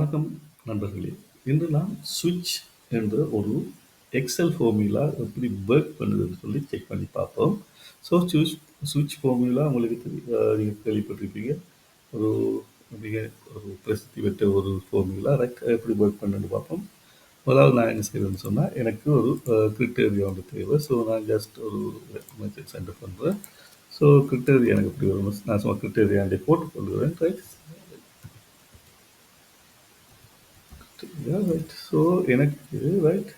வணக்கம் நண்பர்களே! இன்று நாம் சுவிட்ச் என்ற ஒரு எக்ஸெல் ஃபார்முலா எப்படி ஒர்க் பண்ணுதுன்னு சொல்லி செக் பண்ணி பார்ப்போம். ஸோ ஸ்விட்ச் சுவிட்ச் ஃபார்முலா உங்களுக்கு தெரி கேள்விப்பட்டிருப்பீங்க. ஒரு மிக ஒரு பிரசித்தி பெற்ற ஒரு ஃபார்முலா ரைட் எப்படி ஒர்க் பண்ணுன்னு பார்ப்போம். முதலாவது நான் என்ன செய்வேன்னு சொன்னால் எனக்கு ஒரு கிரிட்டேரியா ஒன்று தேவை. ஸோ நான் ஜஸ்ட் ஒரு மெசேஜ் சென்டர் பண்ணுறேன் ஸோ கிரிட்டேரியா எனக்கு எப்படி வரும்? நான் சும்மா கிரிட்டேரியா போட்டு கொள்கிறேன். ரைட். ரைட். ஸோ எனக்கு ரைட்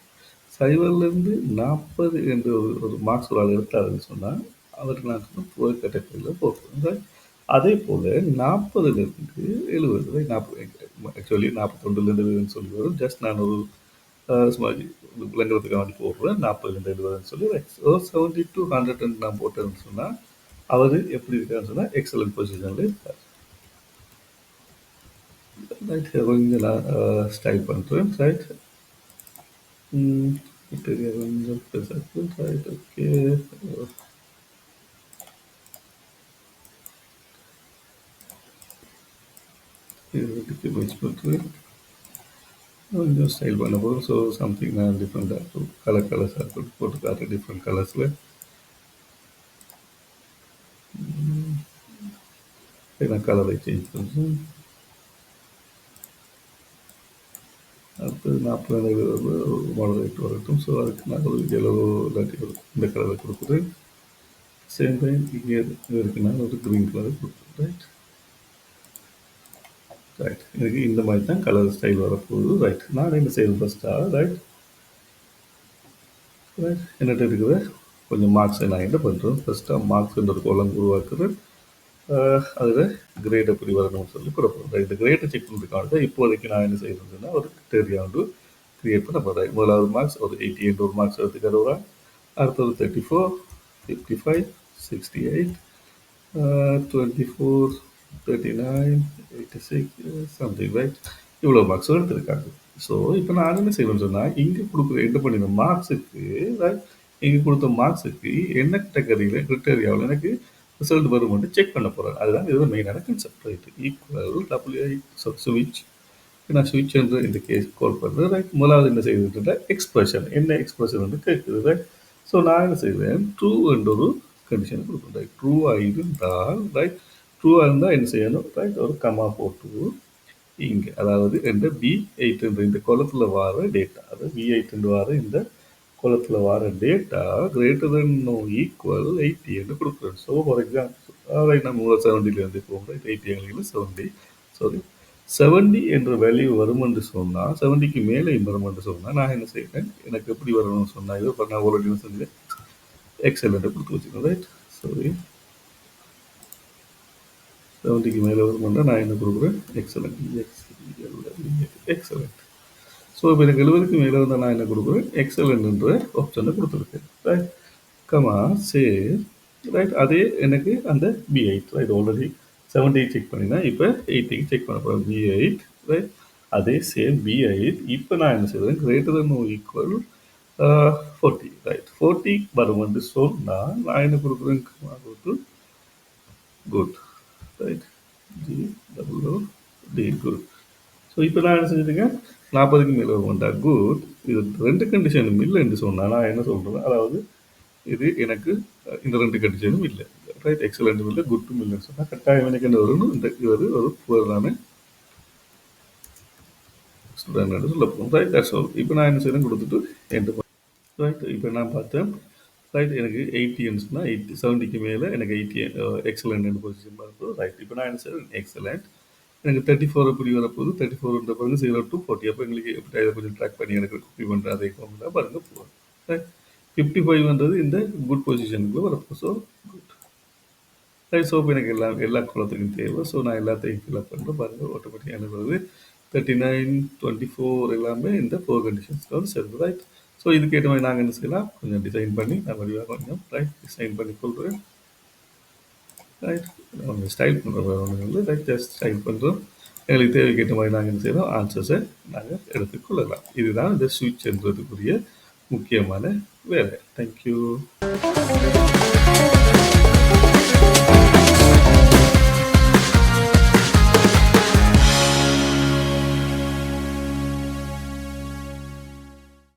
சைவர்லேருந்து நாற்பது என்று ஒரு ஒரு மார்க்ஸ் ஒரு ஆள் எடுத்தாருன்னு சொன்னால் அவர் நான் சொன்ன புவர் கேட்டகரியில போட்டுருவேன். அதே போல் 40லேருந்து 70 ரைட் 40 ஆக்சுவலி 41லேருந்து 70ன்னு சொல்லி வரும். ஜஸ்ட் நான் ஒரு அ சும்மா விளங்குறதுக்காக வேண்டி போடுறேன். 40லேருந்து 70ன்னு சொல்லி ரைட். ஸோ 70 டூ 100 நான் போட்டேன்னு சொன்னால் அவர் எப்படி இருக்காருன்னு சொன்னால் எக்ஸலன்ட் பொசிஷனில் இருக்கார் right here going the uh, style controls right? Mm, if are going the uh, hmm. present right okay. Uh, here is the image material and just style one over so something uh, different that to color colors are good put that different colors like mm. then a color change hmm. பண்றேன். அடுத்தது 40 moderate வரட்டும். So அதுக்கு நான் ஒரு yellow இல்லாட்டி ஒரு இந்த கலரை கொடுக்குறேன். சேம் டைம் இங்கே இருக்கு நான் ஒரு க்ரீன் கலர் கொடுக்குறேன். ரைட். ரைட். எனக்கு இந்த மாதிரி தான் கலர் ஸ்டைல் வரப்போகுது. ரைட். நான் என்ன செய்யணும் ஃபஸ்ட்டாக ரைட். ரைட். என்னட்ட இருக்குது கொஞ்சம் மார்க்ஸை நான் என்ன பண்ணுறேன் ஃபஸ்ட்டாக மார்க்ஸ்ன்ற ஒரு கோலம் உருவாக்குறேன். அதில் அதில கிரேட் எப்படி வரணும்னு சொல்லி கொடுப்போம். இந்த கிரேட்டை செக் பண்ணுறதுக்காக இப்போதைக்கு நான் என்ன செய்யணும்னா ஒரு கிரிட்டேரியா வந்து கிரியேட் பண்ண போகிறேன் முதலாவது மார்க்ஸ் ஒரு 88 ஒரு மார்க்ஸ் எடுத்துக்கிற ஒரு ஆள். அடுத்தது 34, 55, 68, அ 24, 39, 86 சம்திங் ரைட். இவ்வளோ மார்க்ஸ் எடுத்திருக்காங்க. ஸோ இப்போ நான் என்ன செய்வேன்னு சொன்னால் இங்கே கொடுக்குற என்ன பண்ணின மார்க்ஸுக்கு ரைட். கொடுத்த மார்க்ஸுக்கு என்ன கேட்டகரியில் கிரிட்டேரியாவில் எனக்கு ரிசல்ட் வரும்னு செக் பண்ண போகிறாங்க அதுதான் இது மெயினான concept right. Equal WI so ஸ்விட்ச் நான் ஸ்விட்ச் என்று இந்த கேஸ் கால் பண்ணுறேன் ரைட். முதலாவது என்ன செய்யுதுன்ற எக்ஸ்பிரஷன் என்ன எக்ஸ்பிரஷன் வந்து கேட்குது. ரைட். ஸோ நான் என்ன செய்வேன், ட்ரூ என்ற ஒரு கண்டிஷன் கொடுக்கணும் ரைட். ட்ரூவா இருந்தால் ரைட். ட்ரூவாக இருந்தால் என்ன செய்யணும், ரைட் ஒரு கமா போட்டு இங்கே அதாவது இந்த B8 என்ற இந்த குளத்தில் வார டேட்டா. அதாவது B8 என்று வார இந்த கோலத்தில் வார data greater than or equal 80 என்று கொடுக்குறேன். ஸோ ஃபார் எக்ஸாம்பிள் ரைட் நம்ம 70லேருந்து போகிறோம் ரைட். 80 எங்களுக்கு 70 சாரி 70 என்ற வேல்யூ வரும் என்று சொன்னால் செவன்டிக்கு மேலே வரும் என்று சொன்னால் நான் என்ன செய்கிறேன் எனக்கு எப்படி வரணும்னு சொன்னால் இது இப்போ நான் ஆல்ரெடி என்ன செஞ்சேன், எக்ஸல் என்று கொடுத்து வச்சுக்கேன். ரைட். சாரி 70க்கு மேலே வருமென்றால் நான் என்ன கொடுக்குறேன், எக்ஸலன்ட் எக்ஸலண்ட் ஸோ இப்போ எனக்கு 70க்கு மேலே வந்தா நான் என்ன கொடுக்குறேன், எக்ஸலன்ட்ன்ற ஆப்ஷனை கொடுத்துருக்கேன். ரைட். Comma say right. அதே எனக்கு அந்த B eight right already 70 check பண்ணினா இப்போ 80 செக் பண்ண போறேன். B8 right. அதே சேம் பி எயிட் இப்போ நான் என்ன செய்றேன், greater than or equal forty right. 40 வரும் என்று சொன்னால் நான் என்ன கொடுக்குறேன், கமா கொடுத்து good right. D double D good. So இப்போ நான் என்ன செஞ்சுருக்கேன், 40க்கு மேலே வந்தால் குட். இது ரெண்டு கண்டிஷனும் இல்லை என்று சொன்னால் நான் என்ன சொல்கிறேன் அதாவது இது எனக்கு இந்த ரெண்டு கண்டிஷனும் இல்லை. ரைட். எக்ஸலன்ட்டும் இல்லை, குட்டும் இல்லைன்னு சொன்னால் கட்டாயம் எனக்கு என்ன வரும் இந்த இவர் ஒரு புவரான ஸ்டூடெண்ட் என்று சொல்ல போகிறோம் ரைட். That's all. இப்போ நான் என்ன செய்யணும் கொடுத்துட்டு என்டர் ரைட். இப்போ நான் பார்த்தேன் ரைட் எனக்கு 80 ன்னு சொன்னா 80 70க்கு மேலே எனக்கு எயிட்டி எக்ஸலண்ட் பொசிஷன் வரப்போகுது. ரைட். இப்போ நான் என்ன செய்யறேன் எக்ஸலண்ட் எனக்கு 34 எப்படி வரப்போகுது, 34 ன்ற பிறகு 0 டூ 40 அப்போ எங்களுக்கு எப்படி இதை கொஞ்சம் ட்ராக் பண்ணி எனக்கு காப்பி பண்ணுற அதே ஃபார்முலா பாருங்க போகும். ஃபிஃப்டி ஃபைவ்ன்றது இந்த குட் பொசிஷனுக்குள்ள வரப்போ ஸோ குட். ரைட். ஸோ இப்போ எனக்கு எல்லா எல்லா குளத்துக்கும் தேவை. ஸோ நான் எல்லாத்தையும் ஃபில் அப் பண்றேன். பாருங்க ஆட்டோமேட்டிக்கா என்ன வருது 39, 24 எல்லாமே இந்த ஃபோர் கண்டிஷன்ஸ்க்கு வந்து சேருது. ரைட். ஸோ இதுக்கேற்ற மாதிரி நாங்கள் என்ன செய்யலாம், கொஞ்சம் டிசைன் பண்ணி நான் வடிவாக கொஞ்சம் ரைட் டிசைன் பண்ணி கொள்கிறேன். ரைட். அவங்க ஸ்டைல் பண்ணுற வந்து ரைட் ஜஸ்ட் ஸ்டைல் பண்ணுறோம். எங்களுக்கு தேவைக்கேற்ற மாதிரி நாங்கள் என்ன செய்கிறோம் ஆன்சர்ஸை நாங்கள் எடுத்துக்கொள்ளலாம். இதுதான் இந்த ஸ்விட்ச் என்றதுக்குரிய முக்கியமான வேலை. தேங்க்யூ.